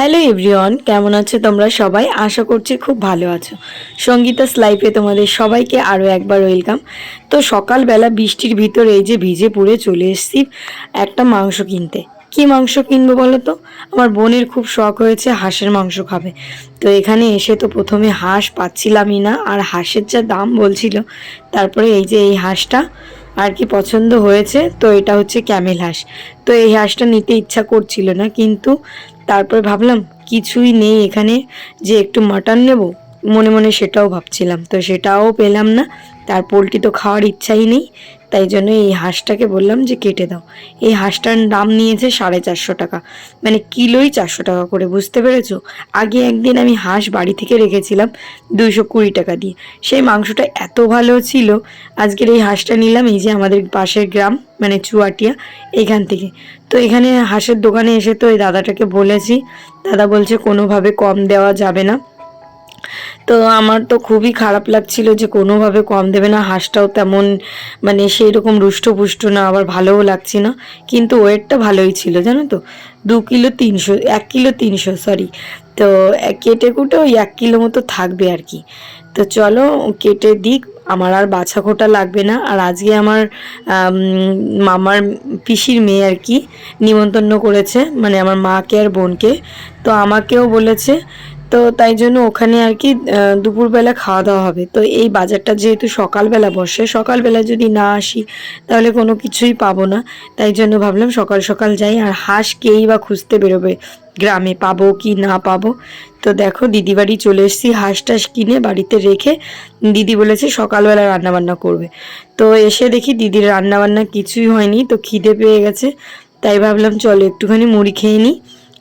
Hello everyone কেমন আছো তোমরা সবাই? আশা করছি খুব ভালো আছো। সঙ্গীতাস লাইফে তোমাদের সবাইকে আরও একবার ওয়েলকাম তো সকালবেলা বৃষ্টির ভিতরে এই যে ভিজে পুড়ে চলে এসেছি একটা মাংস কিনতে। কি মাংস কিনবো বলো তো আমার বোনের খুব শখ হয়েছে হাঁসের মাংস খাবে। তো এখানে এসে তো প্রথমে হাঁস পাচ্ছিলামই না, আর হাঁসের যা দাম বলছিল, তারপরে এই যে এই হাঁসটা আর কি পছন্দ হয়েছে, তো এটা হচ্ছে ক্যামেল হাঁস। তো এই হাঁসটা নিতে ইচ্ছা করছিল না, কিন্তু তারপর ভাবলাম, কিছুই নেই এখানে, যে একটু মাটন নেব। মনে মনে সেটাও ভাবছিলাম। তো সেটাও পেলাম না। তার পোলট্রি তো খাওয়ার ইচ্ছাই নেই। তাই জন্য এই হাঁসটাকে বললাম যে কেটে দাও। এই হাঁসটার দাম নিয়েছে সাড়ে চারশো টাকা। মানে কিলোই চারশো টাকা করে, বুঝতে পেরেছ? আগে একদিন আমি হাঁস বাড়ি থেকে রেখেছিলাম দুইশো কুড়ি টাকা দিয়ে। সেই মাংসটা এত ভালো ছিল। আজকের এই হাঁসটা নিলাম এই যে আমাদের পাশের গ্রাম মানে চুয়াটিয়া এখান থেকে। তো এখানে হাঁসের দোকানে এসে তো এই দাদাটাকে বলেছি। দাদা বলছে কোনোভাবে কম দেওয়া যাবে না। তো আমার তো খুবই খারাপ লাগছিল যে কোনোভাবে কম দেবে না, হাঁসটাও তেমন মানে সেই রকম রুষ্টপুষ্ট না, আবার ভালোও লাগছে না। কিন্তু ওয়েটটা ভালোই ছিল, জানো তো? দু কিলো তিনশো, এক কিলো তিনশো সরি তো কেটে কুটে ওই এক কিলো মতো থাকবে আর কি। তো চলো কেটে দিক, আমার আর বাছা খোটা লাগবে না। আর আজকে আমার মামার পিসির মেয়ে আর কি নিমন্ত্রণ করেছে মানে আমার মাকে আর বোনকে। তো আমাকেও বলেছে তো তাই জন্য ওখানে আর কি দুপুরবেলা খাওয়া দাওয়া হবে। তো এই বাজারটা যেহেতু সকালবেলা বসে, সকালবেলা যদি না আসি তাহলে কোনো কিছুই পাবো না। তাই জন্য ভাবলাম সকাল সকাল যাই, আর হাঁস কেই বা খুঁজতে বেরোবে, গ্রামে পাবো কি না পাবো? তো দেখো দিদি বাড়ি চলে এসেছি হাঁস টাস কিনে বাড়িতে রেখে, দিদি বলেছে সকালবেলা রান্নাবান্না করবে। তো এসে দেখি দিদির রান্নাবান্না কিছুই হয়নি, তো খিদে পেয়ে গেছে। তাই ভাবলাম চলো একটুখানি মুড়ি খেয়ে নিই।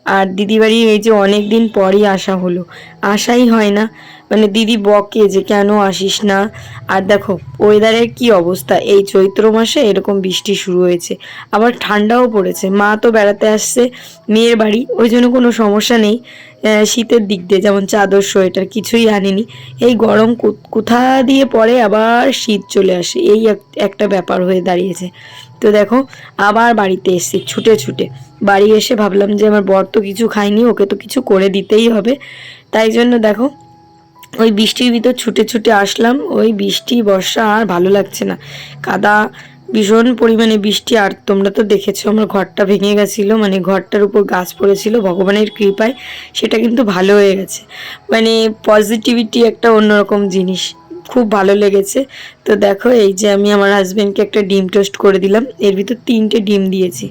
আর দিদি বাড়ি এই যে অনেক দিন পরই আসা হলো। আসাই হয় না। মানে দিদি বকে যে কেন আসিস না? আর দেখো ওয়েদারের কি অবস্থা? এই চৈত্র মাসে এরকম বৃষ্টি শুরু হয়েছে। আবার ঠান্ডাও পড়েছে। মা তো বেড়াতে আসছে, মেয়ের বাড়ি। ওই জন্য কোনো সমস্যা নেই। শীতের দিক দিয়ে, যেমন চাদর, সোয়েটার, কিছুই আনেনি। এই গরম কোথা দিয়ে পরে আবার শীত চলে আসে। এই এক- একটা ব্যাপার হয়ে দাঁড়িয়েছে। তো দেখো, আবার বাড়িতে এসেছি, ছুটে ছুটে। বাড়ি এসে ভাবলাম যে আমার বর তো কিছু খায়নি, ওকে তো কিছু করে দিতেই হবে। তাই জন্য দেখো, ওই বৃষ্টির ভিতর ছুটে ছুটে আসলাম। ওই বৃষ্টি, বর্ষা আর ভালো লাগছে না। কাদা, ভীষণ পরিমাণে বৃষ্টি। আর তোমরা তো দেখেছ, আমার ঘরটা ভেঙে গেছিল মানে ঘরটার উপর গাছ পড়েছিল, ভগবানের কৃপায়। সেটা কিন্তু ভালো হয়ে গেছে। মানে পজিটিভিটি একটা অন্যরকম জিনিস। খুব ভালো লেগেছে। তো দেখো, এই যে আমি আমার হাজব্যান্ডকে একটা ডিম টোস্ট করে দিলাম। এর ভিতর তিনটে ডিম দিয়েছি।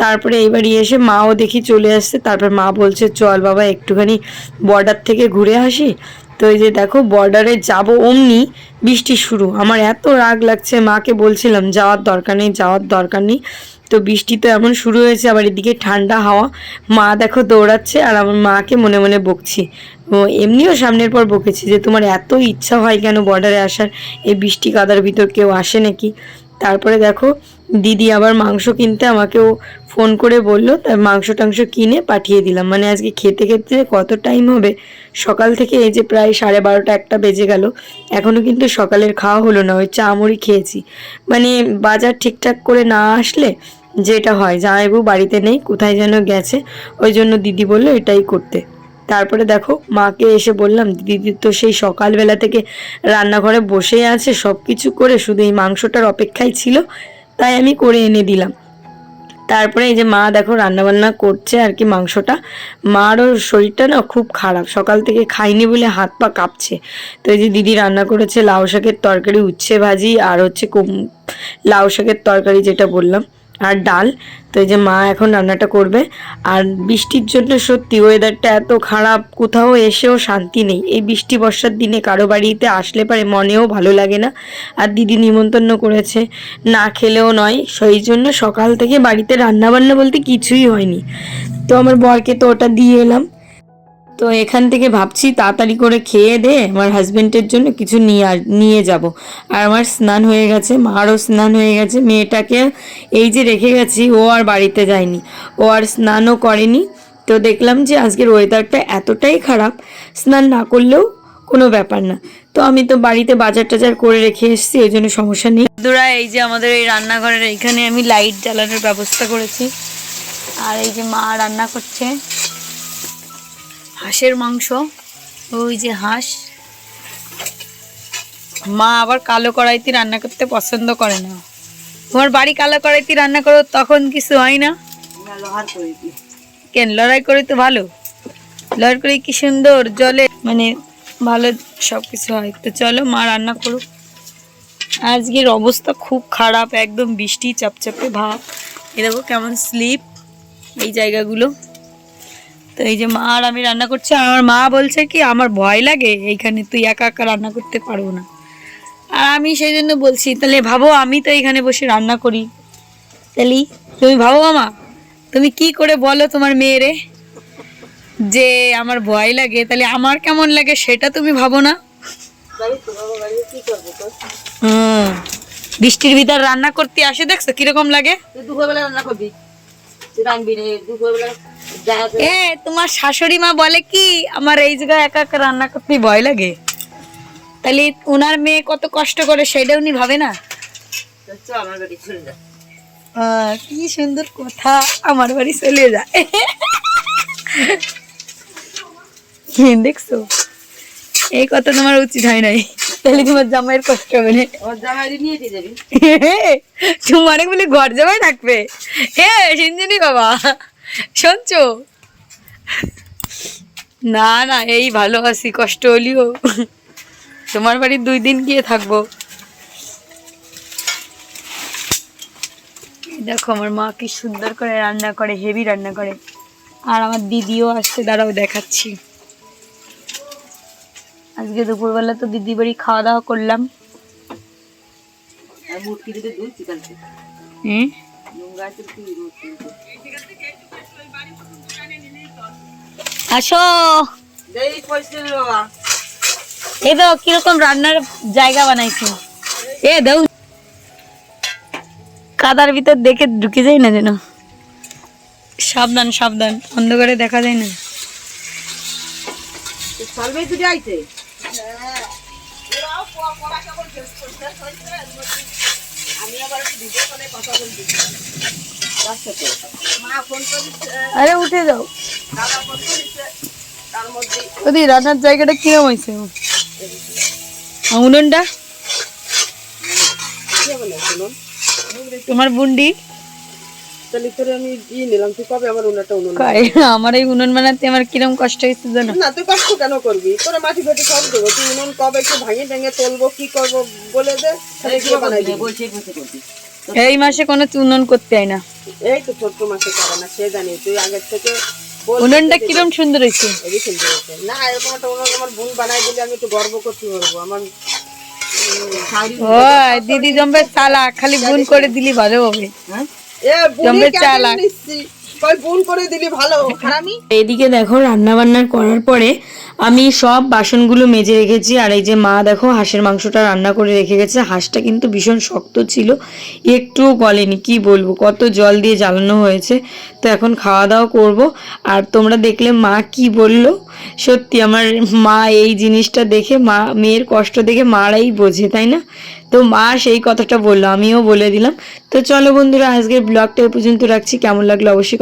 তারপরে এবারে এসে মাও দেখি চলে আসছে। তারপর মা বলছে, চল বাবা, একটুখানি বর্ডার থেকে ঘুরে আসি। তো এই যে দেখো বর্ডারে যাব অমনি বৃষ্টি শুরু। আমার এত রাগ লাগছে, মাকে বলছিলাম, যাওয়ার দরকার নেই, যাওয়ার দরকার নেই। তো বৃষ্টি তো এমন শুরু হয়েছে, আবার এদিকে ঠান্ডা হাওয়া। মা দেখো দৌড়াচ্ছে আর আমার মাকে মনে মনে বকছি। এমনিও সামনের পর বকেছি যে, তোমার এত ইচ্ছা হয় কেন বর্ডারে আসার? এই বৃষ্টি কাদার ভিতর কেউ আসে নাকি? তারপরে দেখো, দিদি আবার মাংস কিনতে আমাকেও ফোন করে বলল তার মাংস টাংস কিনে পাঠিয়ে দিলাম। মানে আজকে খেতে খেতে কত টাইম হবে? সকাল থেকে এই যে প্রায় সাড়ে বারোটা একটা বেজে গেল। এখনও কিন্তু সকালের খাওয়া হলো না, ওই চা মুড়ি খেয়েছি। মানে বাজার ঠিকঠাক করে না আসলে যেটা হয় জামাইবু বাড়িতে নেই, কোথায় যেন গেছে। ওই জন্য দিদি বলল, এটাই করতে। তারপরে দেখো, মাকে এসে বললাম, দিদি তো সেই সকালবেলা থেকে রান্নাঘরে বসেই আছে সব কিছু করে শুধু এই মাংসটার অপেক্ষায় ছিল, তাই আমি করে এনে দিলাম। তারপরে এই যে মা দেখো, রান্নাবান্না করছে আর কি মাংসটা। মারও শরীরটা না খুব খারাপ, সকাল থেকে খাইনি বলে হাত পা কাঁপছে। তো এই যে দিদি রান্না করেছে, লাউ শাকের তরকারি, উচ্ছে ভাজি আর হচ্ছে কুম- লাউ শাকের তরকারি যেটা বললাম। আর ডাল। তো এই যে মা এখন রান্নাটা করবে। আর বৃষ্টির জন্য সত্যি ওয়েদারটা এত খারাপ, কোথাও এসেও শান্তি নেই। এই বৃষ্টি বর্ষার দিনে কারও বাড়িতে আসলে পারে মনেও ভালো লাগে না। আর দিদি নিমন্ত্রণ করেছে। না খেলেও নয়, সেই জন্য সকাল থেকে বাড়িতে রান্নাবান্না বলতে কিছুই হয়নি। তো আমার বরকে তো ওটা দিয়ে এলাম। তো এখান থেকে ভাবছি তাড়াতাড়ি করে খেয়ে দে, আমার হাজবেন্ডের জন্য কিছু নিয়ে আস- নিয়ে যাব। আর আমার স্নান হয়ে গেছে মারও স্নান হয়ে গেছে, মেয়েটাকে এই যে রেখে গেছি, ও আর বাড়িতে যায়নি, ও আর স্নানও করেনি। তো দেখলাম যে আজকের ওয়েদারটা এতটাই খারাপ, স্নান না করলেও কোনো ব্যাপার না। তো আমি তো বাড়িতে বাজার টাজার করে রেখে এসেছি ওই জন্য সমস্যা নেই। বন্ধুরা, এই যে আমাদের এই রান্নাঘরের এইখানে আমি লাইট জ্বালানোর ব্যবস্থা করেছি। আর এই যে মা রান্না করছে। হাঁসের মাংস ওই যে হাঁস। মা আবার কালো কড়াইতে রান্না করতে পছন্দ করে না। তোমার বাড়ি কালো কড়াইতে রান্না করো তখন কিছু হয় না? কেন লড়াই করে তো ভালো। লড়াই করে কি সুন্দর জলে মানে ভালো সব কিছু হয়। তো চলো মা রান্না করো আজকের অবস্থা খুব খারাপ একদম বৃষ্টি চাপচাপে ভাব। এ দেখো কেমন স্লিপ এই জায়গাগুলো। তো এই যে মা আর আমি রান্না করছি আমার মা বলছে কি, আমার ভয় লাগে, এইখানে তুই একা একা রান্না করতে পারব না। আর আমি সেই জন্য বলছি, তাহলে ভাবো, আমি তো এখানে বসে রান্না করি। তাহলে তুমি ভাবো মামা, তুমি কি করে বলো তোমার মেয়েরে যে আমার ভয় লাগে? তাহলে আমার কেমন লাগে সেটা তুমি ভাবো না। বৃষ্টির ভিতর রান্না করতে আসে, দেখছ কীরকম লাগে? দুপুরবেলা রান্না করবি? এ তোমার শাশুড়ি মা বলে কি আমার এই জায়গায় একা একা রান্না করতে ভয় লাগে। তাহলে ওনার মেয়ে কত কষ্ট করে সেটা উনি ভাবে না? কি সুন্দর কথা আমার বাড়ি চলে যায় দেখছ? এই কথা তোমার উচিত হয় নাই। তাহলে তোমার জামাইয়ের কষ্ট হবে না। তোমার বলে ঘর জামাই থাকবে। হে সিঞ্জিনি বাবা শুনছো? না না এই ভালো আছি কষ্ট হলিও। তোমার বাড়ি দুই দিন গিয়ে থাকব। দেখো আমার মা কি সুন্দর করে রান্না করে হেভি রান্না করে। আর আমার দিদিও আসছে দাঁড়াও দেখাচ্ছি। আজকে দুপুরবেলা তো দিদি বাড়ি খাওয়া দাওয়া করলাম হুম আসো। এই তো কীরকম রান্নার জায়গা বানাইছি। এ দাও কাদার ভিতর দেখে ঢুকে যাই না যেন। সাবধান সাবধান অন্ধকারে দেখা যায় না। তুই আইছে আরে উঠে যাও। ওদি রান্নার জায়গাটা কিরম হয়েছে? উনুনটা? তোমার বুন্ডি? তাহলে তোরে আমি দিয়ে নিলাম তুই কবে আমার উনাটা উনুন আমার এই উনুন বানাতে আমার কিরম কষ্ট হয়েছে জানো? না তুই কষ্ট কেন করবি? তোরা মাটি ফাটি সব দেবো। তুই উনুন কবে একটু ভাঙে ভেঙে তুলবো কি করব বলে দে তাহলে গিয়ে বানাই দিবি এই মাসে কোনো উনুন করতে হয় না। এই তো ছোট্ট মাসে করে না সে জানি তুই আগের থেকে উনুনটা কিরম সুন্দর হয়েছে সুন্দর হয়েছে। না এরকম একটা উনুন আমার বোন বানাই দিলে আমি একটু গর্ব করতে পারব। আমার ও দিদি জম্বে চালা খালি বুন করে দিলি ভালো হবে। এ এদিকে দেখো রান্না বান্না করার পরে আমি সব বাসনগুলো মেজে রেখেছি। আর এই যে মা দেখো হাঁসের মাংসটা রান্না করে রেখে গেছে। হাঁসটা কিন্তু ভীষণ শক্ত ছিল একটুও গলেনি কি বলব? কত জল দিয়ে জ্বালানো হয়েছে। তো এখন খাওয়া দাওয়া করব। আর তোমরা দেখলে মা কি বলল? সত্যি আমার মা এই জিনিসটা দেখে মা মেয়ের কষ্ট দেখে মারাই বোঝে তাই না? তো মা সেই কথাটা বলল, আমিও বলে দিলাম। তো চলো বন্ধুরা, আজকের ব্লগটা এ পর্যন্ত রাখছি। কেমন লাগল অবশ্যই